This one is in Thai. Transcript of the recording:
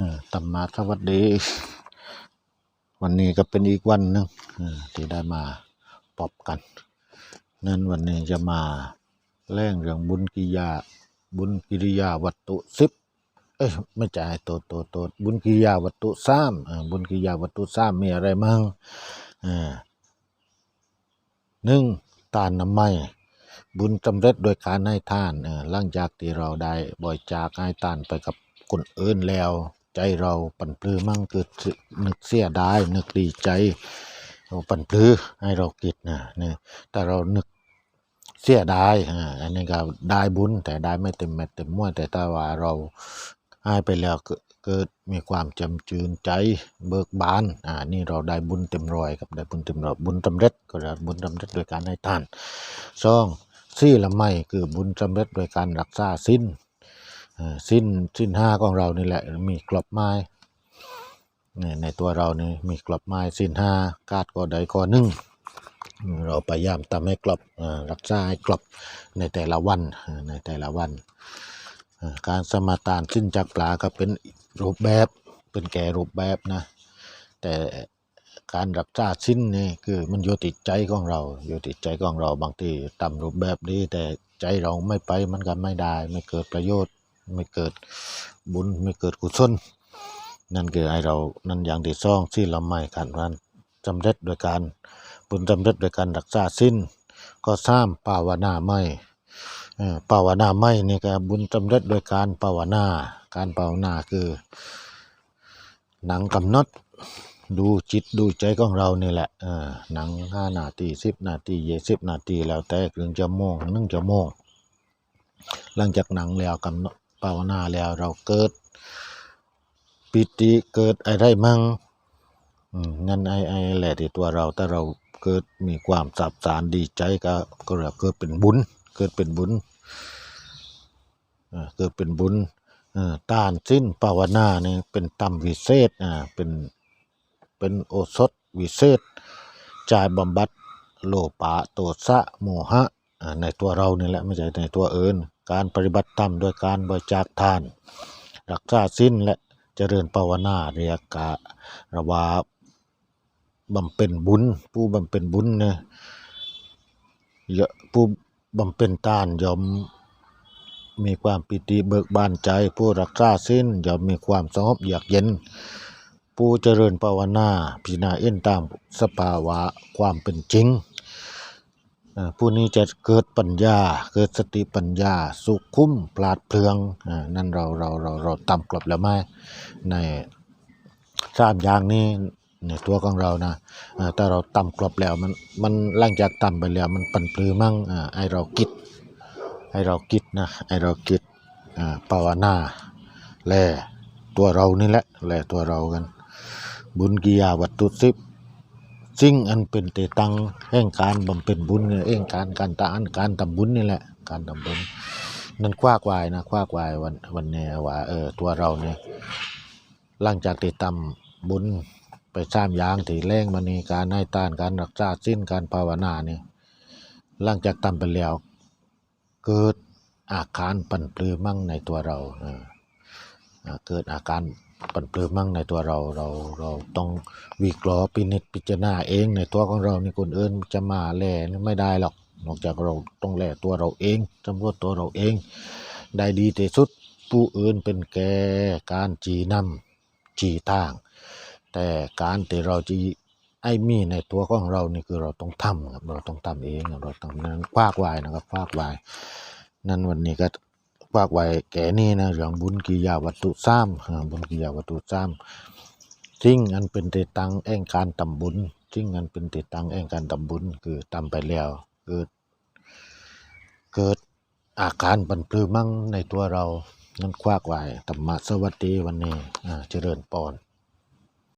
เออธรรมาสวัสดี วันนี้ก็เป็นอีกวันหนึงที่ได้มาพบกัน นั้นวันนี้จะมาแล่งเรื่องบุญกิยาบุญกิริยาวัตถุสิบเอ้ยไม่ใช่โตโตโตบุญกิริยาวัตถุสามบุญกิริยาวัตถุสามมีอะไรมั่งหนึ่งทานน้ำไม้บุญสำเร็จโดยการให้ทานหลังจากที่เราได้บริจาคให้ทานไปกับคนอื่นแล้ว ใจเราปั่นปลื้มมั่งเกิดนึกเสียดายนึกดีใจเราปั่นปลื้มให้เราคิดนะเนี่ยแต่เรานึกเสียดายอันนี้ก็ได้บุญแต่ได้ไม่เต็มเม็เต็มม้วนแต่ถ้าว่าเราให้ไปแล้วเกิดมีความจำจืนใจเบิกบานอ่านี่เราได้บุญเต็มรอยกับได้บุญเต็มรอยบุญสำเร็จก็ได้บุญสำเร็จโดยการให้ทานสองสี่ละไม่คือบุญสำเร็จโดยการรักษาสิ้น สิ้นสิ้นห้าของเรานี่แหละมีกรอบไม้เนี่ในตัวเรานี่มีกรอบไม้สิ้นห้ากาดก็ใดก็หนึ่งเราพยายามทำให้กรอบรักษาให้กรอบในแต่ละวันในแต่ละวัน การสมาทานสิ้นจากปลาก็เป็นรูปแบบเป็นแก่รูปแบบนะแต่การรักษาสิ้นนี่คือมันอยู่ติดใจของเราอยู่ติดใจของเราบางทีตารูปแบบดีแต่ใจเราไม่ไปมันก็ไม่ได้ไม่เกิดประโยชน์ ไม่เกิดบุญไม่เกิดกุศลนั่นคือให้เรานั่นอย่างที่องที่เราไม่การการสำเร็จโดยการบุญสำเร็จโดยการรักษาสิ้น ก็สร้างภาวนาไม่เอ่าวนาไม่นี่ก็บุญสำเร็จโดยการภาวนาการภาวนาคือ หนังกำหนดดูจิตดูใจของเรานี่แหละหนังห้านาทีสิบนาทีเยสิบนาทีแล้วแต่ครึ่งชั่วโมงหนึ่งชั่วโมงหลังจากหนังแล้วกำหนด ภาวนาแล้วเราเกิด ปิติเกิดอะไรมั่งนั่นไอ้ไอ้แหละที่ตัวเราถ้าเราเกิดมีความสับสานดีใจก็ก็เรียกเกิดเป็นบุญ เกิดเป็นบุญเอ่อเกิดเป็นบุญอ่อต้านสิ้นภาวนาเนี่ยเป็นตำวิเศษอ่าเป็นเป็นโอสถวิเศษจ่ายบำบัดโลภะโทสะโมหะในตัวเรานี่แหละไม่ใช่ในตัวเอื่น การปฏิบัติธรรมโดยการบริจาคทาน รักษาสิ้นและเจริญภาวนาเรียกะระวาบำเพ็ญบุญ ผู้บำเพ็ญบุญเนี่ยผู้บำเพ็ญทานย่อมมีความปิติเบิกบานใจ ผู้รักษาสิ้นย่อมมีความสงบเยือกเย็น ผู้เจริญภาวนาพิจารณาเอ็นตามสภาวะความเป็นจริง ผู้นี้จะเกิดปัญญา เกิดสติปัญญา สุขุมปราดเปรืองอนั่นเราเราเราเราตามกลับแล้วไหมในสามอย่างนี้ในตัวของเรานะอ่าถ้าเราต่ำกรอบแล้วมันมันหลังจากต่ำไปแล้วมันปั่นปลือมั่งไอเราคิดให้เราคิดนะให้เราคิดภาวนาแลตัวเรานี่แหละแลตัวเรากัน บุญกิยาวัตถุสิบ สิ่งอันเป็นเตตังแห่งการบำเพ็ญบุญเนี่ยเองการการตานการทำบุญนี่แหละ การทำบุญนั่นคว้ากวายนะคว้ากวายวันวันเนี้ว่าเออตัวเราเนี่ยหลังจากติดตามบุญไปสร้างยางถีแรงมานี่การให้ต้านการรักษาสิ้นการภาวนาเนี่ยหลังจากทำไปแล้วเกิดอาการปั่นปลือมั่งในตัวเราเอออ่าเกิดอาการ ปั่นเปลือมั่งในตัวเราเราเราต้องวิเคราะห์พินิจพิจารณาเองในตัวของเรานี่คนอื่นจะมาแล่ไม่ได้หรอก นอกจากเราต้องแล่ตัวเราเองสำรวจตัวเราเอง ได้ดีที่สุดผู้อื่นเป็นแกการจีนำจีทาง แต่การที่เราจะไอ้มีในตัวของเรานี่คือเราต้องทำครับเราต้องทำเองเราต้องนั้นควากวายนะครับควากวาย นั่นวันนี้ก็ ฝากไว้แก่นี่นะเรื่องบุญกิยาวัตถุซ้ำบุญกิยาวัตถุซ้ำทิ้งอันเป็นเตตังแอ่งการตำบุญทิ้งอันเป็นเตตังแอ่งการตำบุญคือทำไปแล้วเกิดเกิดอาการบันปลือมั่งในตัวเรานั่นคว้ากไว้ธรรมะสวัสดีวันนี้อ่าเจริญปอน